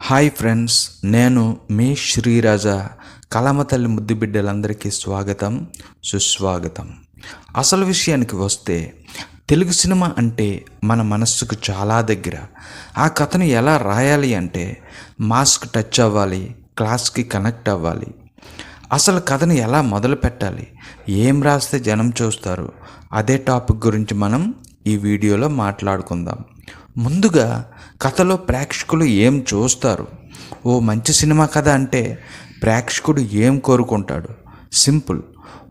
Hi friends నేను మీ శ్రీరాజా. కలమతల్లి ముద్దు బిడ్డలందరికీ స్వాగతం సుస్వాగతం. అసలు విషయానికి వస్తే తెలుగు సినిమా అంటే మన మనస్సుకు చాలా దగ్గర. ఆ కథను ఎలా రాయాలి అంటే మాస్క్ టచ్ అవ్వాలి క్లాస్కి కనెక్ట్ అవ్వాలి. అసలు కథను ఎలా మొదలు పెట్టాలి ఏం రాస్తే జనం చూస్తారు అదే టాపిక్ గురించి మనం ఈ వీడియోలో మాట్లాడుకుందాం. ముందుగా కథలో ప్రేక్షకులు ఏం చూస్తారు? ఓ మంచి సినిమా కథ అంటే ప్రేక్షకుడు ఏం కోరుకుంటాడు? Simple.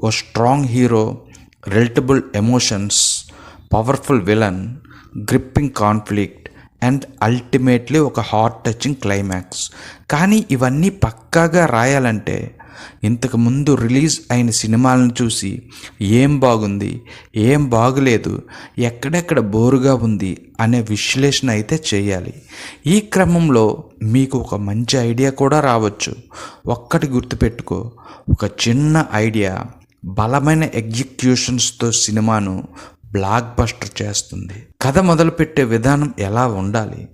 Oh strong hero relatable emotions powerful villain gripping conflict and ultimately ఒక హార్ట్ టచింగ్ క్లైమాక్స్. కానీ ఇవన్నీ పక్కాగా రాయాలంటే ఇంతకు ముందు రిలీజ్ అయిన సినిమాలను చూసి ఏం బాగుంది ఏం బాగులేదు ఎక్కడెక్కడ బోరుగా ఉంది అనే విశ్లేషణ అయితే చేయాలి. ఈ క్రమంలో మీకు ఒక మంచి ఐడియా కూడా రావచ్చు. ఒక్కటి గుర్తుపెట్టుకో ఒక చిన్న ఐడియా బలమైన ఎగ్జిక్యూషన్స్తో సినిమాను బ్లాక్ బస్టర్ చేస్తుంది. కథ మొదలుపెట్టే విధానం ఎలా ఉండాలి?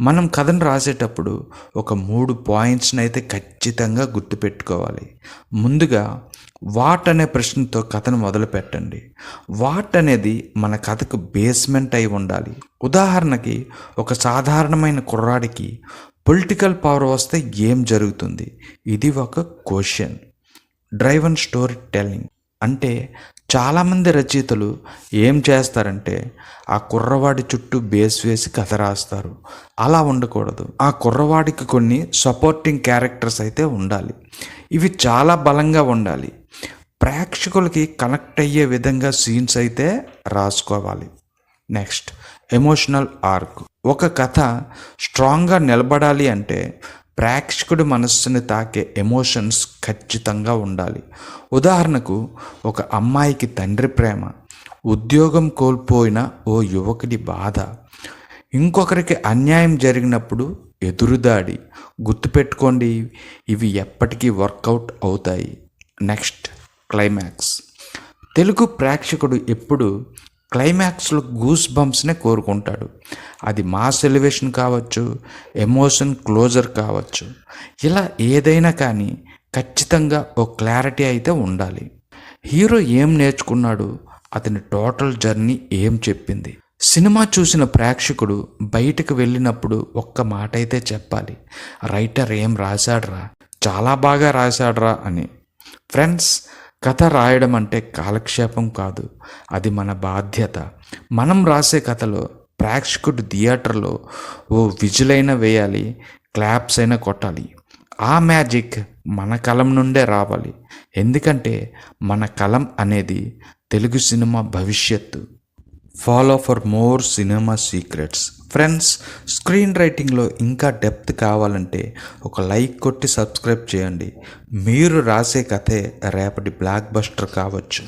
మనం కథను రాసేటప్పుడు ఒక మూడు పాయింట్స్ని అయితే ఖచ్చితంగా గుర్తుపెట్టుకోవాలి. ముందుగా వాట్ అనే ప్రశ్నతో కథను మొదలు పెట్టండి వాట్ అనేది మన కథకు బేస్మెంట్ అయి ఉండాలి. ఉదాహరణకి ఒక సాధారణమైన కుర్రాడికి పొలిటికల్ పవర్ వస్తే ఏం జరుగుతుంది? ఇది ఒక క్వశ్చన్. Driven story telling. అంటే చాలామంది రచయితలు ఏం చేస్తారంటే ఆ కుర్రవాడి చుట్టూ బేస్ వేసి కథ రాస్తారు. అలా ఉండకూడదు. ఆ కుర్రవాడికి కొన్ని సపోర్టింగ్ క్యారెక్టర్స్ అయితే ఉండాలి. ఇవి చాలా బలంగా ఉండాలి. ప్రేక్షకులకి కనెక్ట్ అయ్యే విధంగా సీన్స్ అయితే రాసుకోవాలి. Next emotional arc. ఒక కథ స్ట్రాంగ్గా నిలబడాలి అంటే ప్రేక్షకుడి మనస్సుని తాకే ఎమోషన్స్ ఖచ్చితంగా ఉండాలి. ఉదాహరణకు ఒక అమ్మాయికి తండ్రి ప్రేమ ఉద్యోగం కోల్పోయిన ఓ యువకుడి బాధ ఇంకొకరికి అన్యాయం జరిగినప్పుడు ఎదురుదాడి గుర్తుపెట్టుకోండి ఇవి ఎప్పటికీ వర్కౌట్ అవుతాయి. Next climax. తెలుగు ప్రేక్షకుడు ఎప్పుడు క్లైమాక్స్లో గూస్ బంప్స్నే కోరుకుంటాడు. అది మాస్ ఎలివేషన్ కావచ్చు ఎమోషన్ క్లోజర్ కావచ్చు. ఇలా ఏదైనా కానీ ఖచ్చితంగా ఓ క్లారిటీ అయితే ఉండాలి. హీరో ఏం నేర్చుకున్నాడు అతని టోటల్ జర్నీ ఏం చెప్పింది. సినిమా చూసిన ప్రేక్షకుడు బయటకు వెళ్ళినప్పుడు ఒక్క మాట అయితే చెప్పాలి. రైటర్ ఏం రాశాడ్రా? చాలా బాగా రాశాడ్రా అని. ఫ్రెండ్స్ కథ రాయడం అంటే కాలక్షేపం కాదు. అది మన బాధ్యత. మనం రాసే కథలో ప్రేక్షకుడు థియేటర్లో ఓ విజులైనా వేయాలి క్లాప్స్ అయినా కొట్టాలి. ఆ మ్యాజిక్ మన కలం నుండే రావాలి. ఎందుకంటే మన కలం అనేది తెలుగు సినిమా భవిష్యత్తు. Follow for more cinema secrets friends screen రైటింగ్లో ఇంకా డెప్త్ కావాలంటే ఒక లైక్ కొట్టి సబ్స్క్రైబ్ చేయండి. మీరు రాసే కథే రేపటి బ్లాక్ బస్టర్ కావచ్చు.